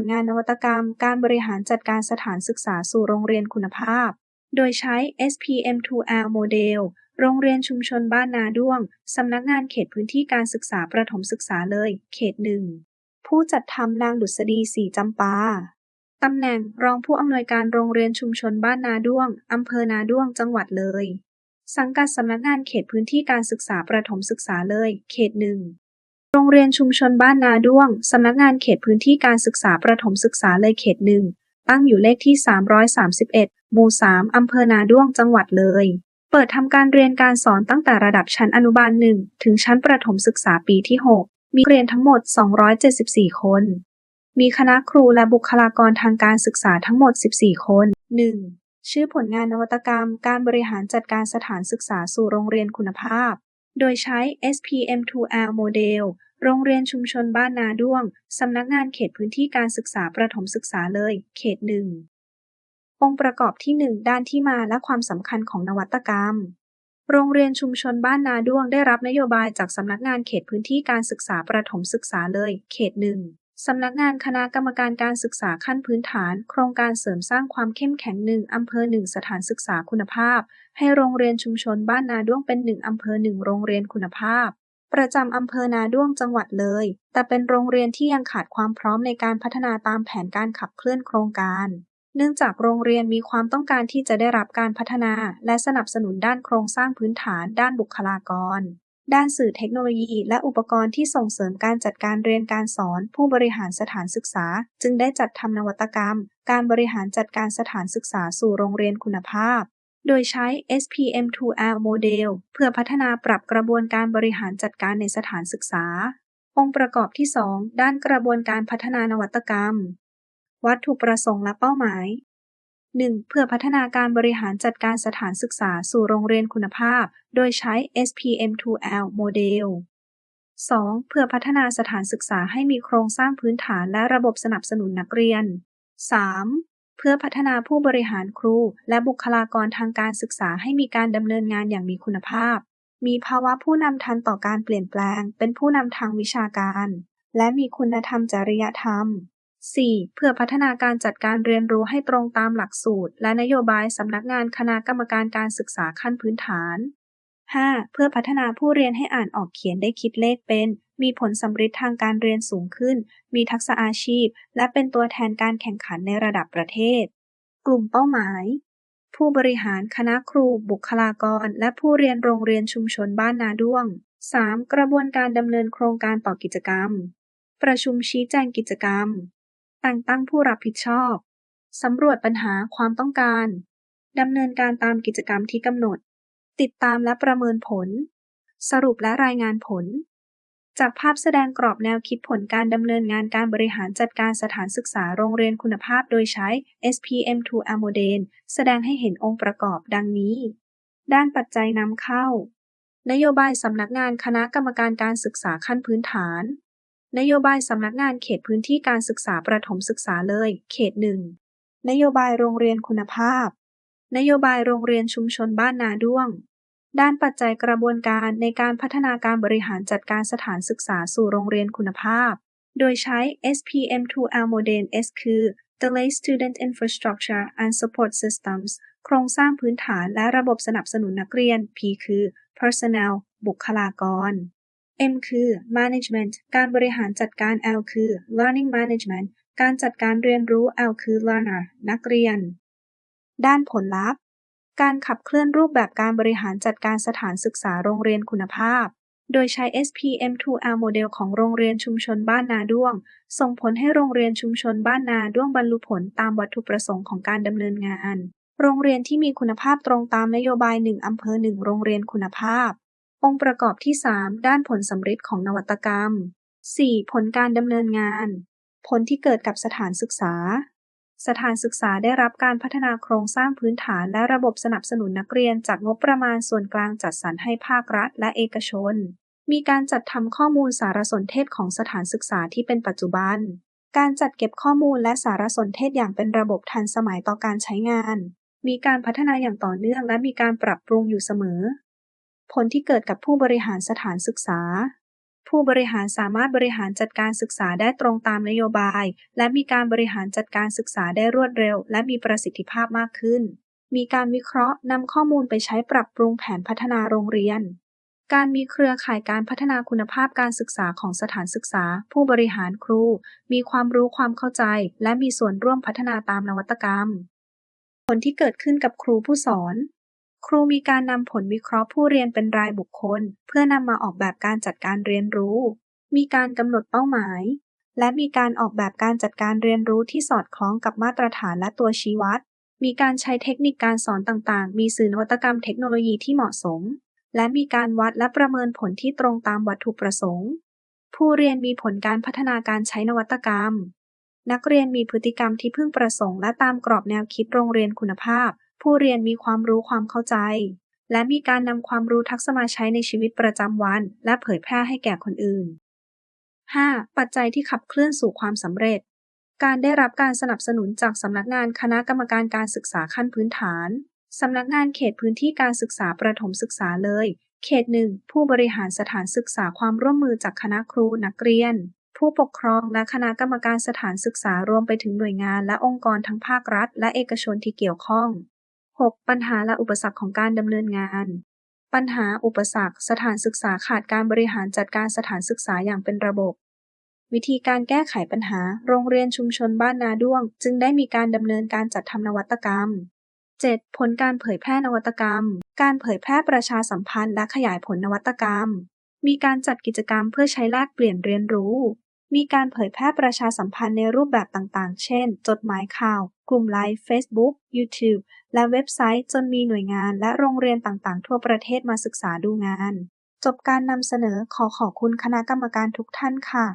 ลงานนวัตกรรม การบริหารจัดการสถานศึกษาสู่โรงเรียนคุณภาพ โดยใช้ SPM2L โมเดล โรงเรียนชุมชนบ้านนาด้วง สำนักงานเขตพื้นที่การศึกษาประถมศึกษาเลย เขตหนึ่ง ผู้จัดทำนางดุษฎีศรีจำปา ตำแหน่งรองผู้อำนวยการโรงเรียนชุมชนบ้านนาด้วง อำเภอนาด้วง จังหวัดเลย สังกัดสำนักงานเขตพื้นที่การศึกษาประถมศึกษาเลย เขตหนึ่ง รงเรียนชุมชนบ้านนาด้วง สำนักงานเขตพื้นที่การศึกษาประถมศึกษาเลยเขตหนึ่ง ตั้งอยู่เลขที่ 331 หมู่ 3 อำเภอนาด้วง จังหวัดเลย เปิดทำการเรียนการสอนตั้งแต่ระดับชั้นอนุบาล1ถึงชั้นประถมศึกษาปีที่ 6 มีเรียนทั้งหมด 274 คน มีคณะครูและบุคลากรทางการศึกษาทั้งหมด 14 คน 1. ชื่อผลงานนวัตกรรม การบริหารจัดการสถานศึกษาสู่โรงเรียนคุณภาพโดยใช้ SPM2L โมเดล โรงเรียนชุมชนบ้านนาด้วง สำนักงานเขตพื้นที่การศึกษาประถมศึกษาเลย เขตหนึ่ง องค์ประกอบที่ 1 ด้านที่มาและความสำคัญของนวัตกรรม โรงเรียนชุมชนบ้านนาด้วงได้รับนโยบายจากสำนักงานเขตพื้นที่การศึกษาประถมศึกษาเลย เขตหนึ่งสำนักงานคณะกรรมการการศึกษาขั้นพื้นฐาน โครงการเสริมสร้างความเข้มแข็งหนึ่งอำเภอหนึ่งสถานศึกษาคุณภาพ ให้โรงเรียนชุมชนบ้านนาด้วงเป็นหนึ่งอำเภอหนึ่งโรงเรียนคุณภาพ ประจำอำเภอนาด้วงจังหวัดเลย แต่เป็นโรงเรียนที่ยังขาดความพร้อมในการพัฒนาตามแผนการขับเคลื่อนโครงการ เนื่องจากโรงเรียนมีความต้องการที่จะได้รับการพัฒนา และสนับสนุนด้านโครงสร้างพื้นฐานด้านบุคลากร ด้านสื่อเทคโนโลยีและอุปกรณ์ที่ส่งเสริมการจัดการเรียนการสอน ผู้บริหารสถานศึกษา จึงได้จัดทำนวัตกรรม การบริหารจัดการสถานศึกษาสู่โรงเรียนคุณภาพ โดยใช้ SPM2L โมเดลเพื่อพัฒนาปรับกระบวนการบริหารจัดการในสถานศึกษา องค์ประกอบที่ 2 ด้านกระบวนการพัฒนานวัตกรรม วัตถุประสงค์และเป้าหมาย 1. เพื่อพัฒนาการบริหารจัดการสถานศึกษาสู่โรงเรียนคุณภาพ โดยใช้ SPM2L โมเดล 2. เพื่อพัฒนาสถานศึกษาให้มีโครงสร้างพื้นฐานและระบบสนับสนุนนักเรียน 3. เพื่อพัฒนาผู้บริหารครู และบุคลากรทางการศึกษาให้มีการดำเนินงานอย่างมีคุณภาพ มีภาวะผู้นำทันต่อการเปลี่ยนแปลง เป็นผู้นำทางวิชาการ และมีคุณธรรมจริยธรรม 4. เพื่อพัฒนาการจัดการเรียนรู้ให้ตรงตามหลักสูตร และนโยบายสำนักงานคณะกรรมการการศึกษาขั้นพื้นฐาน 5. เพื่อพัฒนาผู้เรียนให้อ่านออกเขียนได้คิดเลขเป็น มีผลสำฤทธิ์ทางการเรียนสูงขึ้น มีทักษะอาชีพ และเป็นตัวแทนการแข่งขันในระดับประเทศ กลุ่มเป้าหมาย ผู้บริหารคณะครู บุคลากร และผู้เรียนโรงเรียนชุมชนบ้านนาด้วง 3. กระบวนการดำเนินโครงการต่อกิจกรรม ประชุมชี้แจงกิจกรรม แต่งตั้งผู้รับผิดชอบสำรวจปัญหาความต้องการดำเนินการตามกิจกรรมที่กำหนด ติดตามและประเมินผล สรุปและรายงานผล จากภาพแสดงกรอบแนวคิดผลการดำเนินงานการบริหารจัดการสถานศึกษาโรงเรียนคุณภาพโดยใช้ SPM2L โมเดลแสดงให้เห็นองค์ประกอบดังนี้ ด้านปัจจัยนำเข้า นโยบายสำนักงานคณะกรรมการการศึกษาขั้นพื้นฐาน นโยบายสำนักงานเขตพื้นที่การศึกษาประถมศึกษาเลย เขตหนึ่งนโยบายโรงเรียนคุณภาพ นโยบายโรงเรียนชุมชนบ้านนาด้วง ด้านปัจจัยกระบวนการในการพัฒนาการบริหารจัดการสถานศึกษาสู่โรงเรียนคุณภาพ โดยใช้ SPM2L โมเดล S คือ Delay Student Infrastructure and Support Systems โครงสร้างพื้นฐานและระบบสนับสนุนนักเรียน P คือ Personnel บุคลากร M คือ Management การบริหารจัดการ L คือ Learning Management การจัดการเรียนรู้ L คือ Learner นักเรียน ด้านผลลัพธ์ การขับเคลื่อนรูปแบบการบริหารจัดการสถานศึกษาโรงเรียนคุณภาพ โดยใช้ SPM2L โมเดลของโรงเรียนชุมชนบ้านนาด้วง ส่งผลให้โรงเรียนชุมชนบ้านนาด้วงบรรลุผลตามวัตถุประสงค์ของการดำเนินงาน โรงเรียนที่มีคุณภาพตรงตามนโยบาย 1 อำเภอ 1 โรงเรียนคุณภาพ องค์ประกอบที่ 3 ด้านผลสำฤทธิ์ของนวัตกรรม 4. ผลการดำเนินงาน ผลที่เกิดกับสถานศึกษา สถานศึกษาได้รับการพัฒนาโครงสร้างพื้นฐานและระบบสนับสนุนนักเรียนจากงบประมาณส่วนกลางจัดสรรให้ภาครัฐและเอกชน มีการจัดทำข้อมูลสารสนเทศของสถานศึกษาที่เป็นปัจจุบัน การจัดเก็บข้อมูลและสารสนเทศอย่างเป็นระบบทันสมัยต่อการใช้งาน มีการพัฒนาอย่างต่อเนื่องและมีการปรับปรุงอยู่เสมอ ผลที่เกิดกับผู้บริหารสถานศึกษา ผู้บริหารสามารถบริหารจัดการศึกษาได้ตรงตามนโยบาย และมีการบริหารจัดการศึกษาได้รวดเร็ว และมีประสิทธิภาพมากขึ้น มีการวิเคราะห์นำข้อมูลไปใช้ปรับปรุงแผนพัฒนาโรงเรียน การมีเครือข่ายการพัฒนาคุณภาพการศึกษาของสถานศึกษา ผู้บริหารครู มีความรู้ความเข้าใจ และมีส่วนร่วมพัฒนาตามนวัตกรรม ผลที่เกิดขึ้นกับครูผู้สอน ครูมีการนำผลวิเคราะห์ผู้เรียนเป็นรายบุคคล เพื่อนำมาออกแบบการจัดการเรียนรู้ มีการกำหนดเป้าหมาย และมีการออกแบบการจัดการเรียนรู้ที่สอดคล้องกับมาตรฐานและตัวชี้วัด มีการใช้เทคนิคการสอนต่างๆ มีสื่อนวัตกรรมเทคโนโลยีที่เหมาะสม และมีการวัดและประเมินผลที่ตรงตามวัตถุประสงค์ ผู้เรียนมีผลการพัฒนาการใช้นวัตกรรม นักเรียนมีพฤติกรรมที่พึงประสงค์และตามกรอบแนวคิดโรงเรียนคุณภาพ ผู้เรียนมีความรู้ความเข้าใจ และมีการนำความรู้ทักษะมาใช้ในชีวิตประจำวัน และเผยแพร่ให้แก่คนอื่น 5. ปัจจัยที่ขับเคลื่อนสู่ความสำเร็จ การได้รับการสนับสนุนจากสำนักงานคณะกรรมการการศึกษาขั้นพื้นฐาน สำนักงานเขตพื้นที่การศึกษาประถมศึกษาเลย เขตหนึ่งผู้บริหารสถานศึกษาความร่วมมือจากคณะครูนักเรียน ผู้ปกครองและคณะกรรมการสถานศึกษารวมไปถึงหน่วยงานและองค์กรทั้งภาครัฐ และเอกชนที่เกี่ยวข้อง 6. ปัญหาและอุปสรรคของการดำเนินงาน ปัญหาอุปสรรค สถานศึกษาขาดการบริหารจัดการสถานศึกษาอย่างเป็นระบบ วิธีการแก้ไขปัญหา โรงเรียนชุมชนบ้านนาด้วง จึงได้มีการดำเนินการจัดทำนวัตกรรม 7. ผลการเผยแพร่นวัตกรรม การเผยแพร่ประชาสัมพันธ์และขยายผลนวัตกรรม มีการจัดกิจกรรมเพื่อใช้แลกเปลี่ยนเรียนรู้ มีการเผยแพร่ประชาสัมพันธ์ในรูปแบบต่างๆ เช่น จดหมายข่าว กลุ่มไลฟ์ Facebook YouTube และเว็บไซต์จนมีหน่วยงานและโรงเรียนต่างๆ ทั่วประเทศมาศึกษาดูงาน จบการนำเสนอขอขอบคุณคณะกรรมการทุกท่านค่ะ